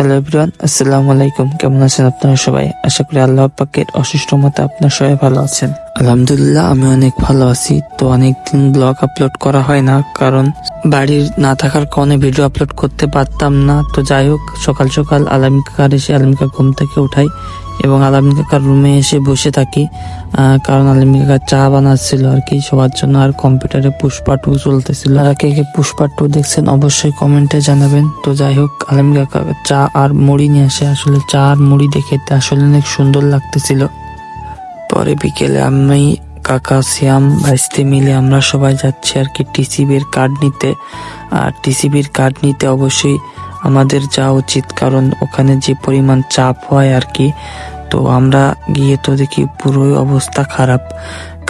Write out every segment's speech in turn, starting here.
Hello everyone, আসসালামু আলাইকুম। কেমন আছেন আপনারা সবাই? আশা করি আল্লাহ পাকের অসুস্থ মতে আপনার সবাই ভালো আছেন। আলহামদুলিল্লাহ, আমি অনেক ভালো আছি। তো অনেক দিন ব্লগ আপলোড করা হয় না, কারণ বাড়ির না থাকার কারণে ভিডিও আপলোড করতে পারতাম না। তো যাই হোক, সকাল সকাল আলামিন কাকার এসে আলমিকা ঘুম থেকে উঠাই। এবং আলামিন কাকার রুমে এসে বসে থাকি। কারণ আলামিন কাকা চা বানাচ্ছিল আর কি, সবার জন্য। আর কম্পিউটারে পুষ্পা টু চলতেছিল। আর কে কে পুষ্পা টু দেখছেন, অবশ্যই কমেন্টে জানাবেন। তো যাই হোক আলামিন কাকা চা আর মুড়ি নিয়ে আসে। আসলে চা আর মুড়ি দেখে আসলে অনেক সুন্দর লাগতেছিল। পরে বিকেলে আমি, কাকা সিয়াম ভাইস্তে মিলে আমরা সবাই যাচ্ছি আর কি টিসিবির কার্ড নিতে। আর টিসিবির কার্ড নিতে অবশ্যই আমাদের যাওয়া উচিত, কারণ ওখানে যে পরিমাণ চাপ হয় আর কি, তো আমরা গিয়ে তো দেখি পুরোই অবস্থা খারাপ।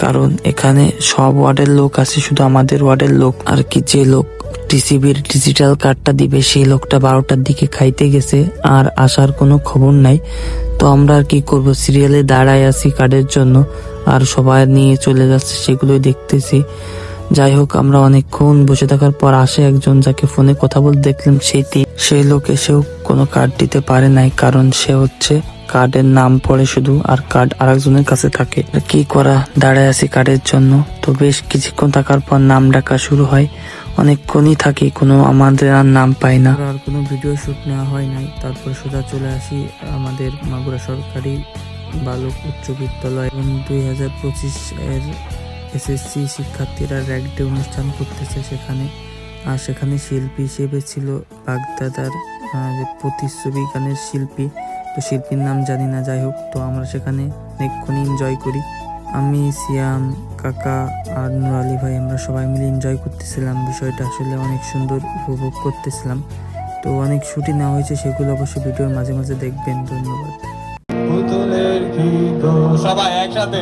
কারণ এখানে সব ওয়ার্ডের লোক আছে, শুধু আমাদের ওয়ার্ডের লোক। আর কি যে লোক টিসিবির ডিজিটাল কার্ডটা দিবে, সেই লোকটা বারোটার দিকে খাইতে গেছে, আর আসার কোনো খবর নাই। তো আমরা আর কি করব, সিরিয়ালে দাঁড়ায় আছি কার্ডের জন্য, আর সবাই নিয়ে চলে যাচ্ছে, সেগুলোই দেখতেছি। যাই হোক, আমরা অনেকক্ষণ বসে থাকার পর আসে একজন যাকে ফোনে কথা বলতে দেখলাম সেইটি সেই লোক এসেও কোনো কার্ড দিতে পারে নাই, কারণ সে হচ্ছে কার্ডের নাম পড়ে শুধু আর কার্ড আরেকজনের কাছে থাকে। কি করা, দাঁড়ায় আছি কার্ডের জন্য। তো বেশ কিছুক্ষণ থাকার পর নাম ডাকা শুরু হয়। অনেকক্ষণই থাকি, কোনো আমাদের আর নাম পাই না। আর কোনো ভিডিও শুট নেওয়া হয় নাই। তারপর সোজা চলে আসি আমাদের মাগুরা সরকারি বালক উচ্চ বিদ্যালয়। এবং দুই হাজার পঁচিশ এর এসএসসি শিক্ষার্থীরা র্যাক ডে অনুষ্ঠান করতেছে সেখানে। আর সেখানে শিল্পী হিসেবে ছিল বাগদাদার প্রতিচ্ছবি গানের শিল্পী। তো শিল্পীর নাম জানি না যাই হোক তো আমরা সেখানে অনেকক্ষণ এনজয় করি। আমি সিয়াম কাকা আর নুর আলী ভাই আমরা সবাই মিলে এনজয় করতেছিলাম বিষয়টা। আসলে অনেক সুন্দর উপভোগ করতেছিলাম। তো অনেক শুটিং নেওয়া হয়েছে সেগুলো অবশ্যই ভিডিওর মাঝে মাঝে দেখবেন। ধন্যবাদ। সবাই একসাথে।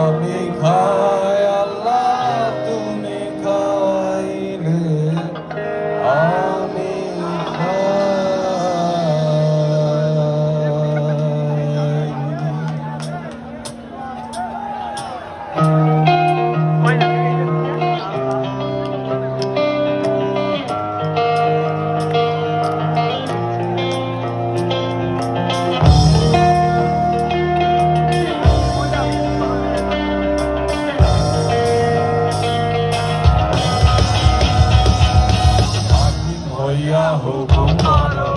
করো।